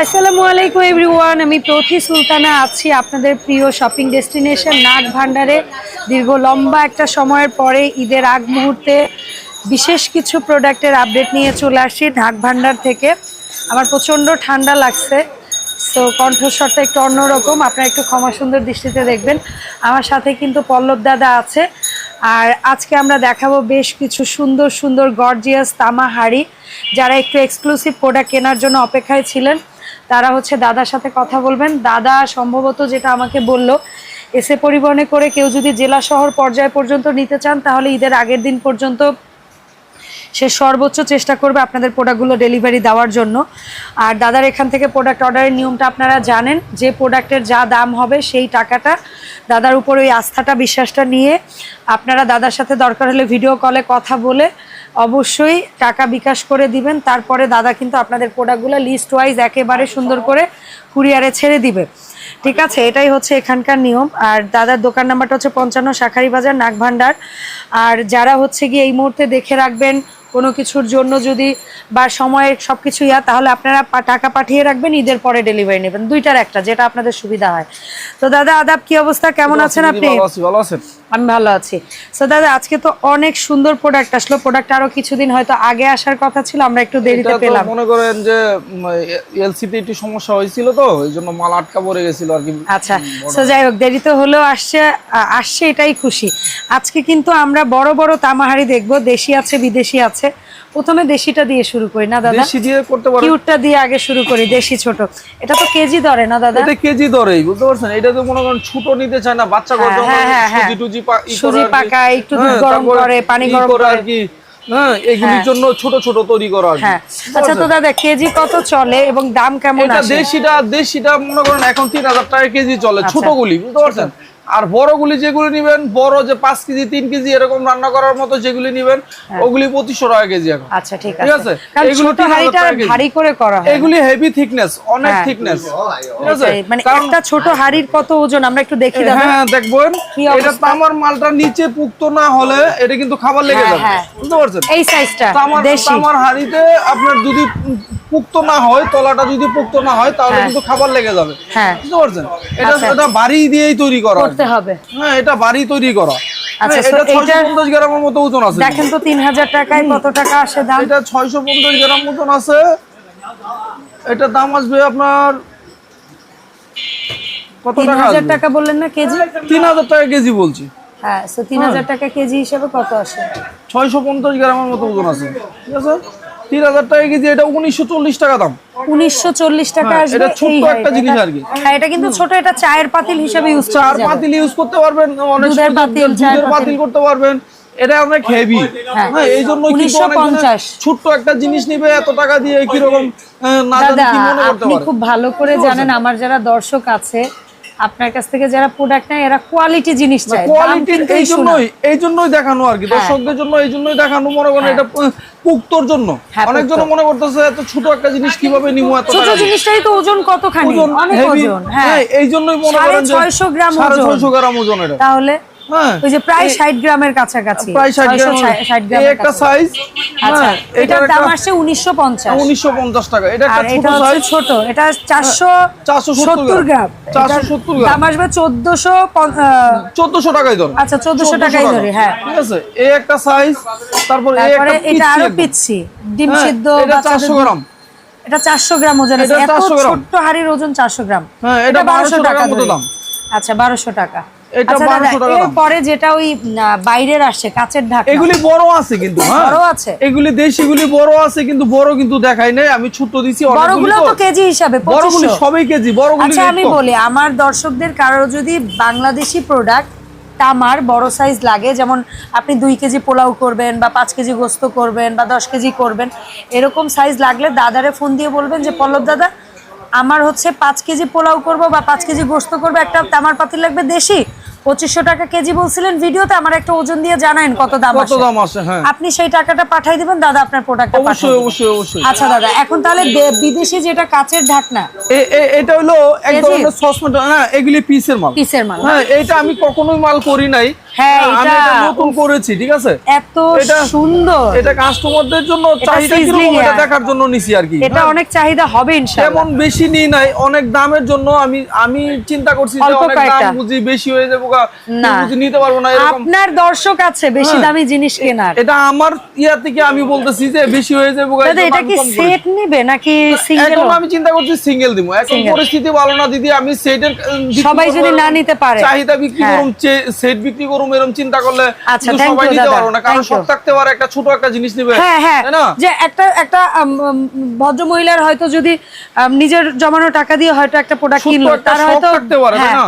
আসসালামু আলাইকুম এভরিওয়ান, আমি প্রথি সুলতানা আছি আপনাদের প্রিয় শপিং ডেস্টিনেশন নাগ ভান্ডারে। দীর্ঘ লম্বা একটা সময়ের পরে ঈদের আগ মুহূর্তে বিশেষ কিছু প্রোডাক্টের আপডেট নিয়ে চলে আসছি নাগ ভান্ডার থেকে। আমার প্রচণ্ড ঠান্ডা লাগছে সো কণ্ঠস্বরটা একটু অন্যরকম, আপনারা একটু ক্ষমা সুন্দর দৃষ্টিতে দেখবেন। আমার সাথে কিন্তু পল্লব দাদা আছে আর আজকে আমরা দেখাবো বেশ কিছু সুন্দর সুন্দর গর্জিয়াস তামা হাড়ি। যারা একটু এক্সক্লুসিভ প্রোডাক্ট কেনার জন্য অপেক্ষায় ছিলেন, তারা হচ্ছে দাদার সাথে কথা বলবেন। দাদা সম্ভবত যেটা আমাকে বলল, এসে পরিবহনে করে কেউ যদি জেলা শহর পর্যায় পর্যন্ত নিতে চান, তাহলে ঈদের আগের দিন পর্যন্ত সে সর্বোচ্চ চেষ্টা করবে আপনাদের প্রোডাক্টগুলো ডেলিভারি দেওয়ার জন্য। আর দাদার এখান থেকে প্রোডাক্ট অর্ডারের নিয়মটা আপনারা জানেন, যে প্রোডাক্টের যা দাম হবে সেই টাকাটা দাদার উপর ওই আস্থাটা, বিশ্বাসটা নিয়ে আপনারা দাদার সাথে দরকার হলে ভিডিও কলে কথা বলে অবশ্যই টাকা বিকাশ করে দিবেন। তারপরে দাদা কিন্তু আপনাদের প্রোডাক্টগুলো লিস্ট ওয়াইজ একেবারে সুন্দর করে কুরিয়ারে ছেড়ে দিবে। ঠিক আছে, এটাই হচ্ছে এখানকার নিয়ম। আর দাদার দোকান নাম্বারটা হচ্ছে পঞ্চান্ন শাখারি বাজার নাগভান্ডার। আর যারা হচ্ছে গিয়ে এই মুহূর্তে দেখে রাখবেন কোনো কিছুর জন্য যদি বা সময়ের সব কিছু ইয়া তাহলে আপনারা টাকা পাঠিয়ে রাখবেন ঈদের পরে ডেলিভারি নেবেন। দুইটার একটা যেটা আপনাদের সুবিধা হয়। তো দাদা আদাব কি অবস্থা? কেমন আছেন আপনি? ভালো আছেন? আমি ভালো আছি। সো দাদা আজকে তো অনেক সুন্দর প্রোডাক্ট আসলো। প্রোডাক্ট আরও কিছুদিন হয়তো আগে আসার কথা ছিল আমরা একটু দেরিতে পেলাম। মনে করেন যে এলসিতে একটু সমস্যা হয়েছিল তো এই জন্য মাল আটকা পড়ে গেছিল আর কি। আচ্ছা সো যাই হোক দেরিতে হলেও আসছে আসছে এটাই খুশি। আজকে কিন্তু আমরা বড় বড় তামাহারি দেখব দেশি আছে বিদেশি আছে। প্রথমে দেশিটা দিয়ে শুরু করি না দাদা? দেশি দিয়ে করতে পারেন। কিউটটা দিয়ে আগে শুরু করি দেশি ছোট। এটা তো কেজি ধরে না দাদা? এটা কেজি দরেই বুঝতে পারছেন? এটা তো মনে করেন ছোট নিতে চায় না বাচ্চা গরম হ্যাঁ, হ্যাঁ, হ্যাঁ। সুজি টুজি সুজি আর কি। পাকায়, একটু দুধ গরম করে, পানি গরম করে আর কি। হ্যাঁ এগুলির জন্য ছোট ছোট তৈরি করা। হ্যাঁ। আচ্ছা তো দাদা কেজি কত চলে এবং দাম কেমন এটা দেশিটা দেশিটা মনে করেন এখন তিন হাজার টাকা কেজি চলে আচ্ছা। ছোটগুলি বুঝতে পারছেন? আর বড়গুলি যেগুলি নিবেন বড় যে পাঁচ কেজি তিন কেজি এরকম রান্না করার মতো যেগুলি নিবেন ওগুলি পঁচিশশো টাকা কেজি এখন। আচ্ছা ঠিক ঠিক আছে। আছে? এগুলো ছোট 3000 হাঁড়িটা টাকা কেজি। ভারী করে করা হয়। এগুলি হেভি থিকনেস অনেক হ্যাঁ। থিকনেস ঠিক আছে? মানে একটা ছোট হাড়ির কত ওজন? আমরা একটু দেখি হ্যাঁ দেখবেন। এটা তামার মালটা নিচে পুক্ত না হলে এটা কিন্তু খাবার লেগে হ্যাঁ, যাবে। হ্যাঁ। বুঝতে পারছেন? এই সাইজটা তামার তামার হাড়িতে আপনার যদি পুক্ত না হয় তলাটা যদি পুক্ত না হয় তাহলে হ্যাঁ। কিন্তু খাবার লেগে যাবে। হ্যাঁ। বুঝতে পারছেন? এটা আচ্ছা। এটা বাড়ি দিয়েই তৈরি করা। করতে হবে। হ্যাঁ এটা বাড়ি তৈরি করা। আচ্ছা, হ্যাঁ, গ্রামের মতো ওজন আছে। দেখেন তো তিন হাজার টাকায় কত টাকা আসে দাম। এটা ছয়শো পঞ্চাশ গ্রাম মতন আছে। এটা দাম আসবে আপনার কত টাকা বললেন না কেজি? তিন হাজার টাকা কেজি বলছি। হ্যাঁ তিন হাজার টাকা কেজি হিসেবে কত আসে? ছয়শো পঞ্চাশ গ্রামের মতো ওজন আছে। ঠিক আছে? তিন হাজার টাকা কেজি এটা উনিশশো চল্লিশ টাকা দাম উনিশশো চল্লিশ টাকা হ্যাঁ, এটা এই একটা জিনিস আর কি। হ্যাঁ এটা কিন্তু ছোট এটা চায়ের পাতিল হিসেবে ইউজ চার পাতিল ইউজ করতে পারবেন অনেক দুধের পাতিল, দুধের চায়ের পাতিল পাতিল। করতে পারবেন এটা অনেক হেভি হ্যাঁ। এই জন্য ছোট্ট একটা জিনিস নিবে এত টাকা দিয়ে কীরকম না জানি কি মনে করতে আপনি পারে খুব ভালো করে জানেন আমার যারা দর্শক আছে আপনার কাছ থেকে যারা প্রোডাক্ট নেয় এরা কোয়ালিটি জিনিস চায় কোয়ালিটি এই জন্যই এই জন্যই দেখানো আর কি দর্শকদের জন্য এই জন্যই দেখানো মনে করেন এটা পুক্তর জন্য। হ্যাঁ, অনেকজন মনে করতেছে এত ছোট একটা জিনিস কীভাবে নিমু এত ছোট জিনিসটাই তো ওজন কতখানি? অনেক ওজন হ্যাঁ। হ্যাঁ এই জন্যই মনে করেন যে ছয়শো গ্রাম সাড়ে ওজন। ছয়শো গ্রাম ওজন এটা। তাহলে হ্যাঁ ওই যে প্রায় ষাট গ্রামের কাছাকাছি। প্রায় ষাট 600 গ্রাম একটা সাইজ আচ্ছা হ্যাঁ এটার দাম আসছে উনিশশো পঞ্চাশ। উনিশশো পঞ্চাশ টাকা। এটা একটা ছোট সাইজ ছোট। এটা চারশো 470 গ্রাম। গ্রাম। 470 গ্রাম। দাম আসবে চোদ্দশো চোদ্দশো টাকাই ধরো। আচ্ছা, 1400 টাকাই টাকা। ধরি, হ্যাঁ। ঠিক আছে? এই একটা সাইজ তারপর এই একটা এটা আরও পিচ্ছি ডিম হ্যাঁ, সিদ্ধ এটা বাচ্চাদের চারশো দুধ- গ্রাম। এটা চারশো গ্রাম ওজন আছে এত 400। ছোট্ট হাড়ির ওজন চারশো গ্রাম। হ্যাঁ, এটা 1200 টাকার মতো ধরি। দাম। আচ্ছা বারোশো টাকা। এটা আচ্ছা 1200 টাকা এরপরে যেটা ওই বাইরের আসছে কাচের ঢাকনা। এগুলি বড় আছে কিন্তু হ্যাঁ? বড় আছে? এগুলি দেশিগুলি বড় আছে কিন্তু বড় কিন্তু দেখাই নাই। আমি ছোট দিছি বড়গুলো তো। তো কেজি হিসাবে বড়গুলি 2500 সবই কেজি বড়গুলি আচ্ছা আমি বলি আমার দর্শকদের কারও যদি বাংলাদেশি প্রোডাক্ট তামার বড় সাইজ লাগে যেমন আপনি দুই কেজি পোলাও করবেন বা পাঁচ কেজি গোস্ত করবেন বা দশ কেজি করবেন এরকম সাইজ লাগলে দাদারে ফোন দিয়ে বলবেন যে পল্লব দাদা আমার হচ্ছে পাঁচ কেজি পোলাও করব বা পাঁচ কেজি গোস্ত করব একটা তামার পাতিল লাগবে দেশি পঁচিশশো টাকা কেজি বলছিলেন ভিডিওতে আমার একটা ওজন দিয়ে জানাইন কত দাম কত দাম আসে হ্যাঁ। আপনি সেই টাকাটা পাঠাই দিবেন দাদা আপনার প্রোডাক্টটা অবশ্যই অবশ্যই অবশ্যই। আচ্ছা দাদা এখন তাহলে বিদেশি যেটা কাচের ঢাকনা। এটা হলো এক? ধরনের সসমেট হ্যাঁ এগুলি পিসের মাল। পিসের মাল। হ্যাঁ এটা আমি কখনোই মাল করি নাই। হ্যাঁ, এটা- এটা নতুন করেছি ঠিক আছে? এত সুন্দর। এটা কাস্টমারদের জন্য চাহিদা কীরকম? এটা দেখার জন্য নিছি আর কি। এটা। অনেক চাহিদা হবে ইনশাআল্লাহ। তেমন বেশি নিই নাই অনেক দামের জন্য আমি আমি চিন্তা করছি যে অনেক দাম বুঝি বেশি হয়ে যাব গা, না। বুঝি নিতে পারব না এরকম। আপনার দর্শক আছে বেশি হ্যাঁ। দামি জিনিস কেনার। এটা আমার ইয়া থেকে আমি বলতেছি যে বেশি হয়ে যাব দাদা এটা কি সেট নিবে নাকি সিঙ্গেল এখন আমি চিন্তা করছি সিঙ্গেল দিব। এখন পরিস্থিতি ভালো না দিদি আমি সেটের সবাই যদি না নিতে পারে। চাহিদা বিক্রি হ্যাঁ। করুম সেট বিক্রি করুম এরকম চিন্তা করলে আচ্ছা, সবাই নিতে পারব না। কারণ সব থাকতে পারে একটা ছোট একটা জিনিস নিবে হ্যাঁ হ্যাঁ যে একটা একটা ভদ্র মহিলার হয়তো যদি নিজের জমানো টাকা দিয়ে হয়তো একটা প্রোডাক্ট কিনলো তার হয়তো থাকতে পারে হ্যাঁ। না?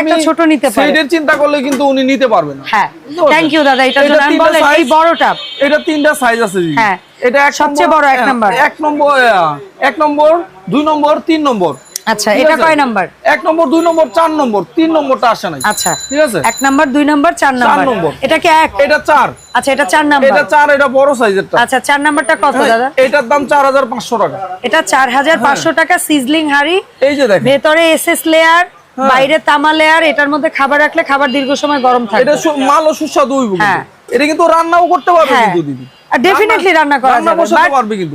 একটা ছোট নিতে পারে। চিন্তা করলে কিন্তু উনি নিতে পারবে না। হ্যাঁ। থ্যাংক ইউ দাদা এটা জন্য আমি তিনটা এই বড়টা। এটা তিনটা সাইজ আছে হ্যাঁ। এটা সবচেয়ে বড় এক নাম্বার। এক নম্বর এক নম্বর দুই নম্বর তিন নম্বর। আচ্ছা এটা কয় নাম্বার? এক নম্বর দুই নম্বর চার নম্বর তিন নম্বরটা আসে নাই। আচ্ছা ঠিক আছে? এক নাম্বার দুই নাম্বার চার নাম্বার। নম্বর। এটা কি এক? এটা চার। আচ্ছা এটা চার নাম্বার। এটা চার এটা বড় সাইজেরটা। আচ্ছা চার নাম্বারটা কত দাদা? এটার দাম চার হাজার পাঁচশো টাকা। এটা সিজলিং হাড়ি। এই যে দেখেন। ভেতরে এসএস লেয়ার বাইরে তামা লেয়ার এটার মধ্যে খাবার রাখলে খাবার দীর্ঘ সময় গরম থাকবে। এটা সু- মালও সুস্বাদু হইব হ্যাঁ। এটা কিন্তু রান্নাও করতে পারবে হ্যাঁ। কিন্তু দিদি। ডেফিনেটলি রান্না করা যাবে হ্যাঁ।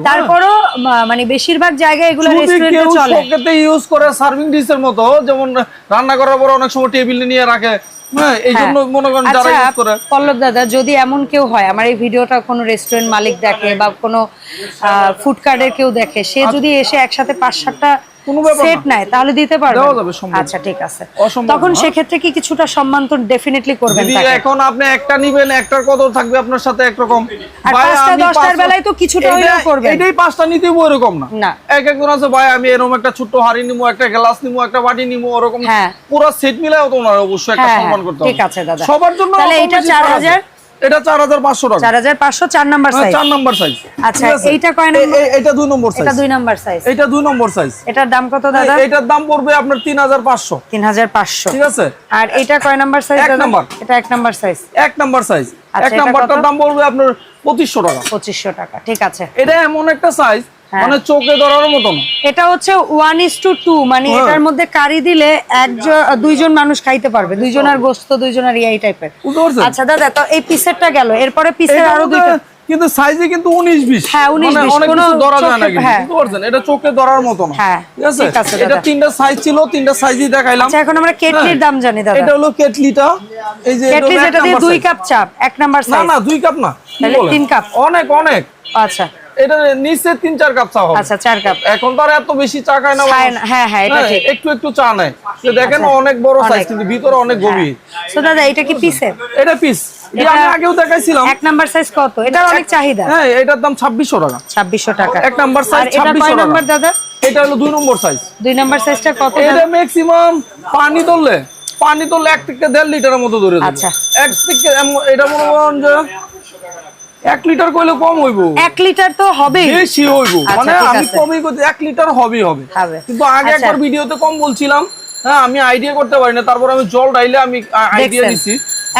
তারপরও মানে বেশিরভাগ জায়গায় এগুলো রেস্টুরেন্টে চলে ইউজ করে সার্ভিং ডিশের মতো যেমন রান্না করার পর অনেক সময় টেবিলে নিয়ে রাখে হ্যাঁ আচ্ছা ইউজ করে পল্লব দাদা যদি এমন কেউ হয় আমার এই ভিডিওটা কোনো রেস্টুরেন্ট মালিক দেখে বা কোনো ফুড কার্ডের কেউ দেখে সে যদি এসে একসাথে পাঁচ সাতটা সেট নেয় তাহলে দিতে পারবে দেওয়া যাবে, সম্ভব। আচ্ছা ঠিক আছে তখন না। সেক্ষেত্রে কি কিছুটা সম্মান তো ডেফিনেটলি করবেন এখন আপনি একটা নিবেন একটার কত থাকবে আপনার সাথে একরকম আর পাঁচটা, দশটার বেলায় তো কিছুটা করবেন। এটাই পাঁচটা এরকম না না। এক একজন আছে ভাই আমি এরকম একটা ছোট্ট হাড়ি নিবো একটা গ্লাস নিবো একটা বাটি নিবো ওরকম হ্যাঁ। পুরো সেট মিলায় তো ওনার অবশ্যই একটা সম্মান করতে হবে। ঠিক আছে দাদা। সবার জন্য তাহলে এটা বেশি চার ছাড় আছে। হাজার? এটা চার হাজার পাঁচশো টাকা। চার হাজার পাঁচশো চার নাম্বার হ্যাঁ, সাইজ চার নাম্বার সাইজ আচ্ছা, এইটা কয় নাম্বার? এটা দুই নম্বর সাইজ এটা দুই নাম্বার সাইজ এটা দুই নম্বর সাইজ এটার দাম কত দাদা? এটার দাম পড়বে আপনার তিন হাজার পাঁচশো। তিন হাজার পাঁচশো। ঠিক আছে? আর এটা কয় নাম্বার সাইজ এক নাম্বার। এটা এক নাম্বার সাইজ এক নাম্বার সাইজ আচ্ছা, এক এটা নাম্বারটার দাম পড়বে আপনার পঁচিশশো টাকা। পঁচিশশো টাকা ঠিক আছে। এটা এমন একটা সাইজ হ্যাঁ। মানে চোখে ধরার মতো এটা হচ্ছে ওয়ান ইস টু টু মানে হ্যাঁ। এটার মধ্যে কারি দিলে একজন দুইজন মানুষ খাইতে পারবে। দুইজনের গোস্ত দুইজনের ইয়াই টাইপের আচ্ছা দাদা তো এই পিসেরটা গেল। এরপরে পিসের আরও দুইটা কিন্তু সাইজে কিন্তু উনিশ বিশ। হ্যাঁ, 19 20 অনেক কিছু ধরা যায় না কিন্তু হ্যাঁ। বুঝতে এটা চোখে ধরার মতো না হ্যাঁ, ঠিক আছে? এটা। তিনটা সাইজ ছিল তিনটা সাইজই দেখাইলাম। আচ্ছা এখন আমরা কেটলির হ্যাঁ। দাম জানি দাদা। এটা হলো কেটলিটা। এই যে কেটলি যেটা দিয়ে নাম্বার দুই কাপ চাপ এক নাম্বার না সাইজ না দুই কাপ না তাহলে বলেন? তিন কাপ? অনেক অনেক। আচ্ছা। এটা নিচে তিন চার কাপ চা হবে। আচ্ছা চার কাপ। এখন তো আর এত বেশি চা খায় না হ্যাঁ, হ্যাঁ, এটা ঠিক। একটু একটু চা নেয়। তো দেখেন অনেক বড় সাইজ কিন্তু ভিতরে অনেক গভীর। তো দাদা এটা কি পিসের এটা পিস আমি আগেও দেখাইছিলাম। এক নাম্বার সাইজ কত? এটার অনেক চাহিদা। হ্যাঁ এটার দাম টাকা। ছাব্বিশশো টাকা। এক নাম্বার সাইজ এটা ছাব্বিশশো কয় টাকা। নাম্বার দাদা? এটা হলো দুই নম্বর সাইজ দুই নাম্বার সাইজটা কত এটা ম্যাক্সিমাম পানি তুললে পানি তুললে এক থেকে দেড় লিটারের মতো ধরে আচ্ছা। এক থেকে এটা মনে করেন যে এক লিটার কইলে কম হইব এক লিটার তো হবেই বেশি হইব আচ্ছা, মানে আমি। কমই করতে এক লিটার হবেই হবে হবে। কিন্তু আগে আচ্ছা। একবার ভিডিওতে কম বলছিলাম হ্যাঁ আমি আইডিয়া করতে পারি না তারপর আমি জল ডাইলে আমি আইডিয়া দিচ্ছি দিছি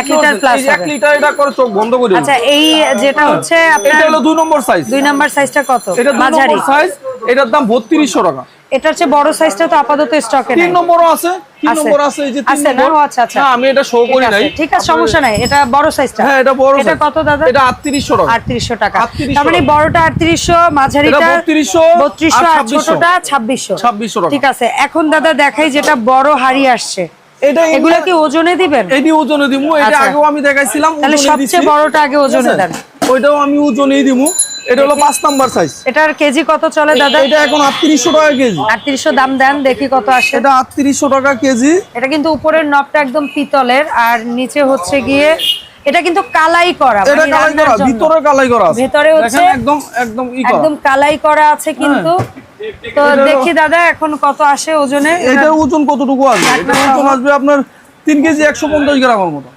লিটার। লিটার এটা করে চোখ বন্ধ করে আচ্ছা এই যেটা হচ্ছে এটা হলো দুই নম্বর সাইজ দুই নাম্বার সাইজটা কত? এটা দুই নম্বর সাইজ এটার দাম বত্রিশশো টাকা। এটা হচ্ছে বড় সাইজটা তো আপাতত স্টকে তিন নেই। নম্বরও আছে তিন নম্বর আছে এই যে তিন নম্বর। আচ্ছা, আচ্ছা। হ্যাঁ, আমি এটা শো ঠিক করি আছে, নাই। ঠিক আছে সমস্যা নাই। এটা বড় সাইজটা হ্যাঁ এটা বড় এটা কত দাদা? এটা টাকা। আটত্রিশশো টাকা। 3800 তার মানে বড়টা আটত্রিশশো মাঝারিটা এটা 3200 আর আর ছোটটা ছাব্বিশশো। 2600 টাকা। ঠিক আছে। এখন দাদা দেখাই যেটা বড় হাড়ি আসছে। এটা এগুলো কি ওজনে দিবেন? এটি ওজনে দিমু এটা আচ্ছা। আগেও আমি দেখাইছিলাম তাহলে সবচেয়ে বড়টা আগে ওজনে দেন। ওইটাও আমি ওজনেই দিমু। এটা হলো পাঁচ নাম্বার সাইজ এটার কেজি কত চলে দাদা? এটা এখন আটত্রিশশো টাকা কেজি। আটত্রিশশো দাম দেন দেখি কত আসে। এটা আটত্রিশশো টাকা কেজি। এটা কিন্তু উপরের নবটা একদম পিতলের আর নিচে হচ্ছে গিয়ে এটা কিন্তু কালাই করা এটা মানে কালাই করা ভিতরে কালাই করা আছে। ভেতরে হচ্ছে- একদম একদম ই করা। একদম কালাই করা আছে কিন্তু। তো দেখি দাদা এখন কত আসে ওজনে। এটার ওজন কতটুকু আসবে? এটার ওজন। আসবে আপনার তিন কেজি একশো পঞ্চাশ গ্রামের মতো।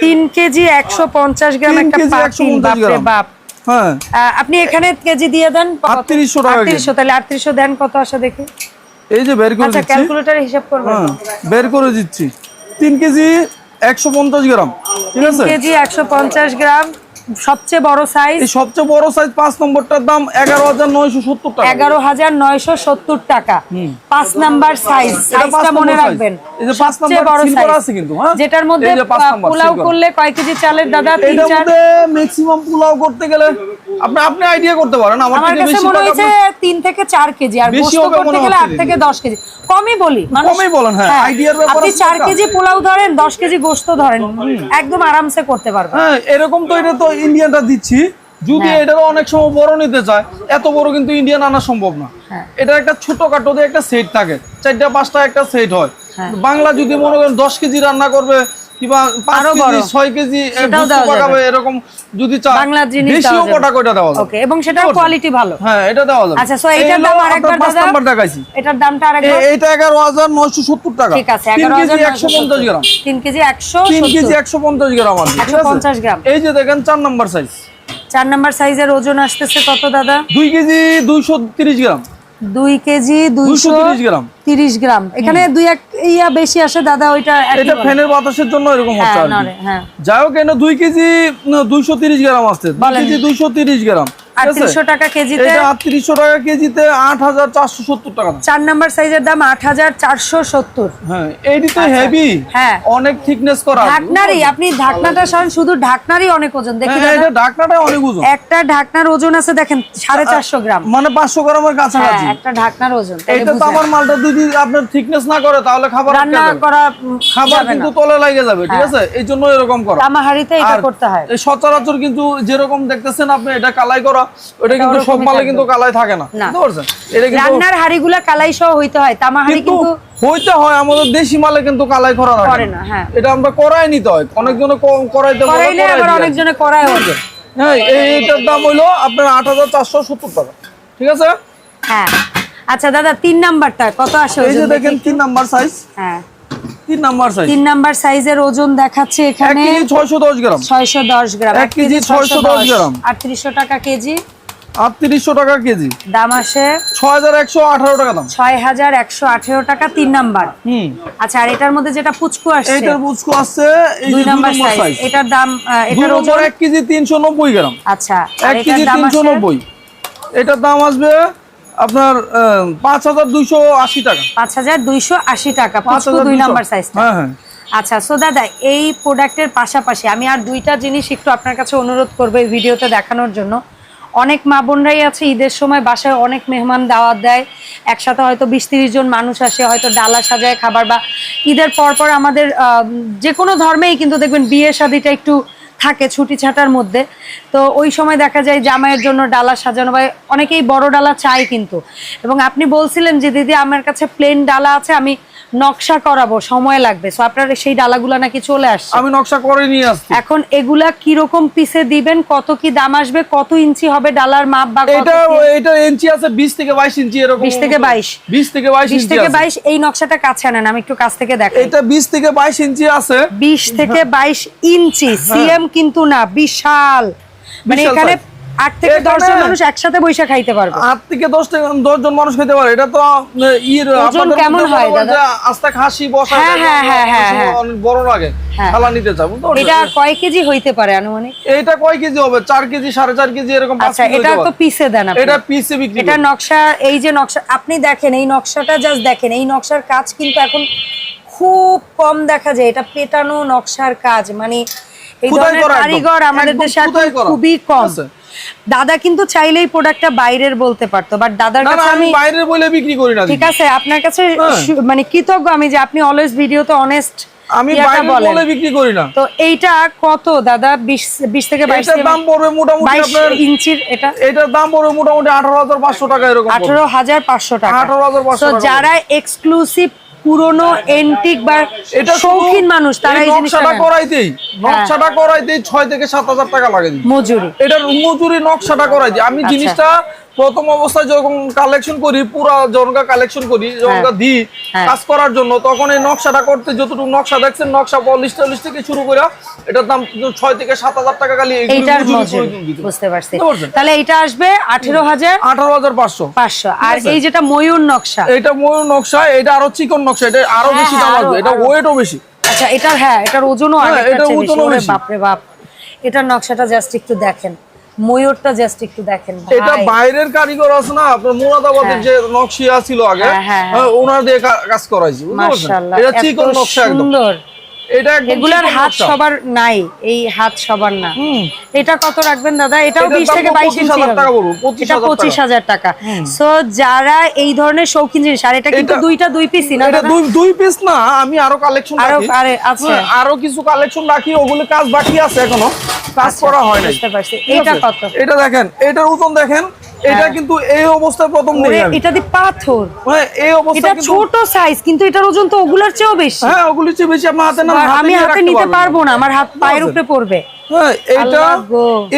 তিন কেজি একশো পঞ্চাশ গ্রাম তিন একটা 150 বাপরে বাপ। হ্যাঁ। আপনি এখানে কেজি দিয়ে দেন কত? 3800 টাকা 3800, তাহলে আটত্রিশশো দেন কত আসে দেখি। এই যে বের করে দিচ্ছি আচ্ছা দিচ্ছি। ক্যালকুলেটার হিসাব করবেন। হ্যাঁ বের করে দিচ্ছি। তিন কেজি একশো পঞ্চাশ গ্রাম ঠিক আছে? কেজি একশো পঞ্চাশ গ্রাম। সবচেয়ে বড় সাইজ সবচেয়ে বড় সাইজ পাঁচ নম্বরটার দাম এগারো হাজার নয়শো সত্তর টাকা। এগারো হাজার নয়শো সত্তর টাকা। পাঁচ নাম্বার সাইজ সাইজটা মনে রাখবেন। সবচেয়ে বড় সাইজ হ্যাঁ? যেটার মধ্যে পোলাও করলে কয় কেজি চালের দাদা? ম্যাক্সিমাম পোলাও করতে গেলে আপনি আপনি আইডিয়া করতে পারেন আমার আমার থেকে বেশি মনে হয়েছে তিন থেকে চার কেজি আর করতে গেলে আট থেকে দশ কেজি। কমই বলি কমই বলেন, হ্যাঁ, আপনি চার কেজি পোলাও ধরেন দশ কেজি গোস্ত ধরেন একদম আরামসে করতে পারবেন। হ্যাঁ এরকম তো এটা তো ইন্ডিয়ানটা দিচ্ছি। যদি এটা এটারও অনেক সময় বড় নিতে চায় এত বড় কিন্তু ইন্ডিয়ান আনা সম্ভব না। হ্যাঁ। এটা একটা ছোট কাটো একটা সেট থাকে। চারটা পাঁচটা একটা সেট হয়। হ্যাঁ। বাংলা যদি মনে করেন দশ কেজি রান্না করবে কিংবা কেজি। কেজি এরকম যদি জিনিস কয়টা ওকে এবং সেটার কোয়ালিটি ভালো। হ্যাঁ এটা আচ্ছা সো এটার দাম আরেকবার দাদা। নাম্বার দেখাইছি। এটার দামটা আরেকবার। এইটা এগারো সত্তর টাকা। ঠিক আছে গ্রাম। কেজি কেজি গ্রাম আছে 150 গ্রাম। এই যে দেখেন চার নাম্বার সাইজ চার নাম্বার সাইজের ওজন আসতেছে কত দাদা? দুই কেজি দুইশো তিরিশ গ্রাম। দুই কেজি দুইশো 230 গ্রাম। তিরিশ গ্রাম। এখানে দুই এক ইয়া বেশি আসে দাদা ওইটা এটা ফ্যানের বাতাসের জন্য এরকম হচ্ছে হ্যাঁ হ্যাঁ। যাই হোক কেন দুই কেজি দুইশো তিরিশ গ্রাম আসছে। দুই কেজি দুইশো তিরিশ গ্রাম। টাকা কেজিতে এটা টাকা কেজিতে টাকা চার নাম্বার সাইজের দাম হ্যাঁ এইটি তো হেভি হ্যাঁ। অনেক থিকনেস করা ঢাকনারই আপনি ঢাকনাটা সরান শুধু ঢাকনারই অনেক ওজন। দেখি হ্যাঁ, এটা ঢাকনাটা অনেক ওজন। একটা ঢাকনার ওজন আছে দেখেন সাড়ে চারশো গ্রাম। মানে পাঁচশো গ্রামের কাছাকাছি। একটা ঢাকনার ওজন এটা তো। আমার মালটা যদি আপনার থিকনেস না করে তাহলে খাবার রান্না। করা খাবার কিন্তু তলে লাগে যাবে ঠিক। আছে? এই জন্য এরকম করা। তামাহাড়িতে এটা করতে হয়। সচরাচর কিন্তু যেরকম দেখতেছেন আপনি এটা কালাই করা। ওটা কিন্তু সব মালে কিন্তু কালাই থাকে না। বুঝতে পারছেন? এটা কিন্তু রান্নার হাড়িগুলা কালাই সহ হইতে হয় তামাহাড়ি কিন্তু কিন্তু হইতে হয় আমাদের দেশি মালে কিন্তু কালাই করা করে না, হ্যাঁ। এটা আমরা করাই নিতে হয়। অনেকজনে ক- করাইতে করাইলে করাই আবার অনেকজনে করায় আসে। হ্যাঁ এইটার দাম হইল আপনার আট হাজার চারশো সত্তর টাকা। ঠিক আছে? হ্যাঁ। আচ্ছা দাদা তিন নাম্বারটা কত আসে এই যে দেখেন তিন নাম্বার সাইজ হ্যাঁ। তিন নাম্বার সাইজ তিন নাম্বার সাইজের ওজন দেখাচ্ছে এখানে। কেজি ছয়শো দশ গ্রাম। ছয়শো দশ গ্রাম। এক কেজি 610 গ্রাম। আটত্রিশশো টাকা কেজি। আটত্রিশশো টাকা কেজি। দাম আসে ছয় হাজার একশো আঠারো টাকা দাম। ছয় হাজার একশো আঠেরো টাকা তিন নাম্বার। হুম। আচ্ছা আর এটার মধ্যে যেটা পুচকু আসছে এইটার বুঝকো আসছে এই দুই নাম্বার সাইজ এটার দাম এটার ওজন? এক কেজি তিনশো নব্বই গ্রাম। আচ্ছা আর এক কেজি দাম তিনশো আসে নব্বই। এটার দাম আসবে আপনার পাঁচ হাজার দুইশো আশি টাকা। পাঁচ হাজার দুইশো আশি টাকা দুই নাম্বার সাইজটা হ্যাঁ হ্যাঁ। আচ্ছা সো দাদা এই প্রোডাক্টের পাশাপাশি আমি আর দুইটা জিনিস একটু আপনার কাছে অনুরোধ করব এই ভিডিওতে দেখানোর জন্য। অনেক মা বোনরাই আছে ঈদের সময় বাসায় অনেক মেহমান দাওয়াত দেয়। একসাথে হয়তো বিশ তিরিশ জন মানুষ আসে হয়তো ডালা সাজায় খাবার বা ঈদের পর পর আমাদের যে কোনো ধর্মেই কিন্তু দেখবেন বিয়ে শাদিটা একটু থাকে ছুটি ছাটার মধ্যে। তো ওই সময় দেখা যায় জামাইয়ের জন্য ডালা সাজানো বা অনেকেই বড় ডালা চাই কিন্তু। এবং আপনি বলছিলেন যে, দিদি, আমার কাছে প্লেন ডালা আছে, আমি নকশা করাবো সময় লাগবে। সো আপনার সেই ডালাগুলো নাকি চলে আসছে। আমি নকশা করে নিয়ে আসছি। এখন এগুলা কীরকম পিসে দিবেন? কত কি দাম আসবে? কত ইঞ্চি হবে ডালার মাপ বা এটা এটা ইঞ্চি আছে বিশ থেকে বাইশ ইঞ্চি এরকম 20 থেকে 22 বিশ থেকে বাইশ বিশ ইঞ্চি থেকে আছে। বাইশ এই নকশাটা কাছে আনেন আমি একটু কাছ থেকে দেখাই। এটা বিশ থেকে বাইশ ইঞ্চি আছে। বিশ থেকে বাইশ ইঞ্চি সিএম কিন্তু না বিশাল। মানে এখানে। আট থেকে দশ জন মানুষ একসাথে বৈশা খাইতে পারবে আট থেকে দশ থেকে দশ জন মানুষ খেতে পারে এটা তো ইর কেমন হয় দাদা? আস্তা খাসি বসা হ্যাঁ, হ্যাঁ, হ্যাঁ, হ্যাঁ। বড় লাগে হ্যাঁ। নিতে এটা কয় কেজি হইতে পারে আনুমানিক কয় কেজি হবে চার কেজি এরকম আচ্ছা এটা তো পিসে দেন আপনি। এটা পিসে বিক্রি এটা নকশা এই যে নকশা আপনি দেখেন এই নকশাটা জাস্ট দেখেন এই নকশার কাজ কিন্তু এখন খুব কম দেখা যায় এটা পেটানো নকশার কাজ মানে এই ধরনের কারিগর আমাদের দেশে। খুবই কম আছে। দাদা কিন্তু চাইলেই প্রোডাক্টটা বাইরের বলতে পারতো বাট দাদার কাছে আমি বাইরের বলে বিক্রি করি না ঠিক আছে আপনার কাছে হ্যাঁ। মানে কৃতজ্ঞ আমি যে আপনি অলওয়েজ ভিডিওতে অনেস্ট আমি বাইরের বলে বিক্রি করি না তো এইটা কত দাদা বিশ বিশ থেকে বাইশ এটার দাম পড়বে মোটামুটি আপনার ইঞ্চির এটা এটার দাম পড়বে মোটামুটি আঠারো হাজার পাঁচশো টাকা এরকম পড়বে। আঠারো হাজার পাঁচশো টাকা 18,500 So, টাকা। যারা এক্সক্লুসিভ পুরনো এন্টিক বা এটা শৌখিন মানুষ তারা এই নকশাটা করাইতেই নকশাটা করাইতেই ছয় থেকে সাত হাজার টাকা লাগে। মজুরি। এটার মজুরি নকশাটা করাইতে আমি আচ্ছা। জিনিসটা প্রথম অবস্থায় যখন কালেকশন করি পুরা জনকা কালেকশন করি জনকা দিই হ্যাঁ। কাজ করার জন্য তখন এই নকশাটা করতে যতটুকু নকশা দেখছেন নকশা পলিশ টলিশ থেকে শুরু করে এটার দাম ছয় থেকে সাত হাজার টাকা খালি এইটার। বুঝতে পারছি। তাহলে এটা আসবে আঠেরো হাজার আঠারো হাজার পাঁচশো। পাঁচশো। আর এই যেটা ময়ূর নকশা। এটা ময়ূর নকশা এটা আরও চিকন নকশা এটা আরও হ্যাঁ, বেশি হ্যাঁ, দাম আসবে এটা ওয়েটও বেশি। আচ্ছা এটার হ্যাঁ এটার ওজনও হ্যাঁ, চেয়ে বেশি। ওজনও বাপরে বাপ। এটার নকশাটা জাস্ট একটু দেখেন। ময়ূরটা জাস্ট একটু দেখেন এটা বাইরের কারিগর আছে না? আপনার মুরাদাবাদের যে নকশিয়া ছিল আগে হ্যাঁ, হ্যাঁ, হ্যাঁ। হ্যাঁ, ওনার দিয়ে কাজ করাইছি বুঝতে পারছেন? এটা চিকন নকশা একদম। সুন্দর। এটা এগুলার হাত সবার নাই এই হাত সবার না। এটা কত রাখবেন দাদা? এটাও বিশ থেকে বাইশ ইঞ্চি 25,000 হবে। টাকা পড়বে, 25,000 এটা পঁচিশ হাজার টাকা। সো যারা এই ধরনের শৌখিন জিনিস আর এটা কিন্তু দুইটা দুই পিসই না এটা দুই দুই পিস না আমি আরও কালেকশন আরো- আরে, আচ্ছা। আরও কিছু কালেকশন রাখি ওগুলো কাজ বাকি আছে এখনও। কাজ করা হয় নাই। বুঝতে পারছি। এটা? কত? এটা দেখেন এটার ওজন দেখেন। এটা কিন্তু এই অবস্থায় প্রথম নেই। এটা দি পাথর। হ্যাঁ এই এটা ছোট সাইজ কিন্তু এটার ওজন তো ওগুলার চেয়েও বেশি। হ্যাঁ ওগুলি চেয়ে বেশি আমার হাতে না আমি হাতে নিতে পারব না। আমার হাত পায়ের উপরে পড়বে। হ্যাঁ এটা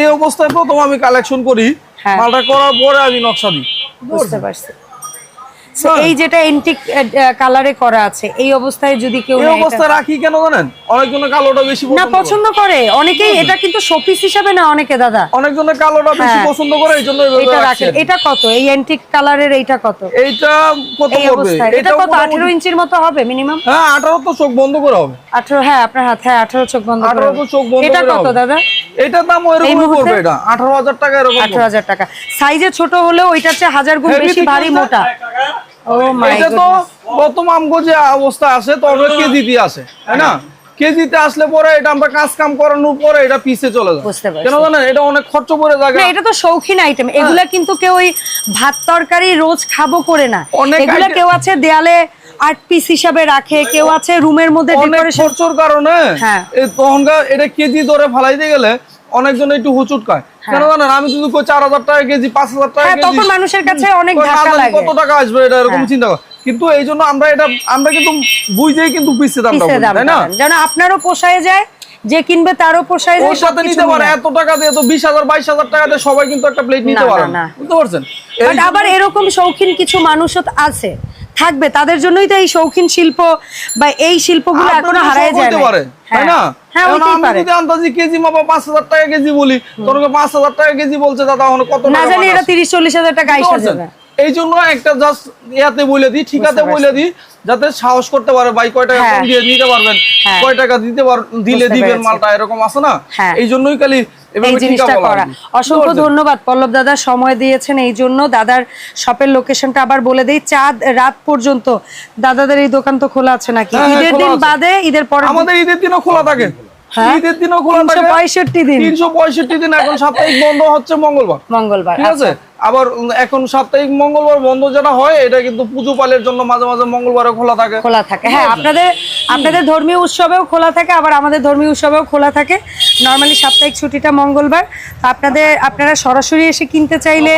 এই অবস্থায় প্রথম আমি কালেকশন করি। হ্যাঁ। মালটা করার পরে আমি নকশা দিই। বুঝতে পারছি। এই যেটা এন্টিক কালারে করা আছে এই অবস্থায় যদি কেউ এই নেয় অবস্থায় রাখি কেন জানেন? অনেকজনের কালোটা বেশি না পছন্দ করে। অনেকেই এটা কিন্তু শোপিস হিসাবে না অনেকে দাদা। অনেকজনের কালোটা বেশি হ্যাঁ। পছন্দ করে এই জন্য এইভাবে এটা রাখেন। এটা কত? এই এন্টিক কালারের এইটা কত? এইটা কত পড়বে? এটা কত? মোটামুটি- আঠেরো ইঞ্চির মতো হবে মিনিমাম হ্যাঁ আঠারো তো চোখ বন্ধ করে হবে। আঠারো হ্যাঁ আপনার হাত হ্যাঁ আঠারো চোখ বন্ধ করে আঠারো তো চোখ বন্ধ এটা কত দাদা? এটার দাম মুহূর্তে? পড়বে এটা। আঠারো হাজার টাকা এরকম আঠারো হাজার টাকা। সাইজে ছোট হলেও ওইটার চেয়ে হাজার গুণ বেশি ভারী মোটা। এটা তো প্রথম যে অবস্থা আছে তো আমরা কেজিতে আসে তাই না? কেজিতে আসলে পরে এটা আমরা কাজ কাম করানোর পরে এটা পিছে চলে যায়। কেন জানেন এটা অনেক খরচ পড়ে যায়। এটা তো শৌখিন আইটেম এগুলা কিন্তু কেউ ওই ভাত তরকারি রোজ খাব করে না। এগুলা কেউ আছে দেয়ালে আর্ট পিস হিসাবে রাখে কেউ আছে রুমের মধ্যে ডেকোরেশন খরচর কারণে হ্যাঁ। তখনকার এটা কেজি ধরে ফালাইতে গেলে অনেকজন একটু হুচুট খায়। কেন জানেন? আমি কই চার হাজার টাকা কেজি পাঁচ হাজার টাকা হ্যাঁ কেজি। তখন মানুষের কাছে অনেক ধাক্কা লাগে। কত টাকা আসবে এটা এরকম চিন্তা করে। কিন্তু এই জন্য আমরা এটা আমরা কিন্তু বুঝেই কিন্তু দামটা দাম তাই না? যেন আপনারও পোষায় যায় যে কিনবে তারও পোষায় ওর সাথে নিতে পারে এত টাকা দিয়ে তো টাকা দিয়ে সবাই কিন্তু একটা প্লেট নিতে পারে না। বুঝতে পারছেন? বাট আবার এরকম শৌখিন কিছু মানুষও আছে থাকবে। তাদের জন্যই তো এই শৌখিন শিল্প বা এই শিল্পগুলো এখনও হারায় যায় না তাই না? হ্যাঁ আমি যদি আন্দাজি কেজি মাপা পাঁচ হাজার টাকা কেজি বলি টাকা কেজি বলছে দাদা এখন কত না জানি এটা টাকা আইসা যাবে। এই জন্য একটা জাস্ট ইয়াতে বলে দিই ঠিকাতে বলে দিই। যাতে সাহস করতে পারে ভাই কয় টাকা হ্যাঁ। দিয়ে নিতে পারবেন হ্যাঁ। কয় টাকা দিতে পার দিলে দিবেন মালটা এরকম আছে না হ্যাঁ। এই জন্যই খালি অসংখ্য ধন্যবাদ পল্লব দাদা সময় দিয়েছেন এই জন্য দাদার শপের লোকেশনটা আবার বলে দেই চাঁদ রাত পর্যন্ত দাদাদের এই দোকান তো খোলা আছে নাকি ঈদের দিন। বাদে ঈদের পরে আমাদের ঈদের দিনও খোলা থাকে হ্যাঁ? ঈদের দিনও খোলা থাকে 365 দিন। তিনশো পঁয়ষট্টি দিন এখন সাপ্তাহিক বন্ধ হচ্ছে মঙ্গলবার মঙ্গলবার ঠিক আছে আচ্ছা। আবার এখন সাপ্তাহিক মঙ্গলবার বন্ধ যেটা হয় এটা কিন্তু পুজো পালের জন্য মাঝে মাঝে মঙ্গলবারে খোলা থাকে। খোলা থাকে। হ্যাঁ আপনাদের আপনাদের ধর্মীয় উৎসবেও খোলা থাকে আবার আমাদের ধর্মীয় উৎসবেও খোলা থাকে। নর্মালি সাপ্তাহিক ছুটিটা মঙ্গলবার। তো আপনাদের আপনারা সরাসরি এসে কিনতে চাইলে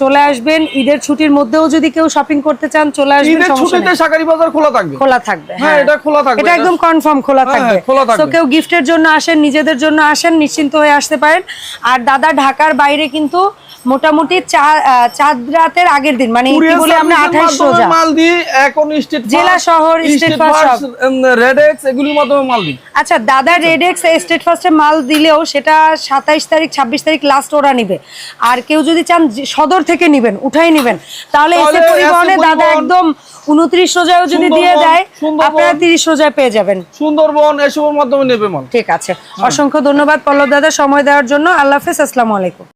চলে আসবেন। ঈদের ছুটির মধ্যেও যদি কেউ শপিং করতে চান চলে আসবেন ছুটিতে। শাকারি বাজার খোলা থাকবে? খোলা থাকবে হ্যাঁ, এটা খোলা থাকবে, এটা একদম কনফার্ম খোলা হ্যাঁ, থাকবে। হ্যাঁ, খোলা থাকবে। তো কেউ গিফটের জন্য আসেন নিজেদের জন্য আসেন নিশ্চিন্ত হয়ে আসতে পারেন। আর দাদা ঢাকার বাইরে কিন্তু মোটামুটি চাঁদ রাতের আগের দিন মানে কি বলে আমরা সার্ভিসের আঠাইশ মাধ্যমে রোজা। মাল দিই এখন স্টেট জেলা শহর, রেডেক্স এগুলির মাধ্যমে মাল দিই। আচ্ছা দাদা রেডেক্স স্টেট ফার্স্টে মাল দিলেও সেটা সাতাইশ তারিখ ছাব্বিশ তারিখ লাস্ট ওরা নিবে। আর কেউ যদি চান সদর থেকে নিবেন উঠাই নিবেন তাহলে এসে পরিবহনে দাদা একদম উনত্রিশ রোজাও যদি দিয়ে দেয়। আপনারা তিরিশ রোজায় পেয়ে যাবেন। সুন্দরবন এসবের মাধ্যমে নেবে মাল। ঠিক আছে। অসংখ্য ধন্যবাদ পল্লব দাদা সময় দেওয়ার জন্য। আল্লাহ হাফেজ আসসালামু আলাইকুম।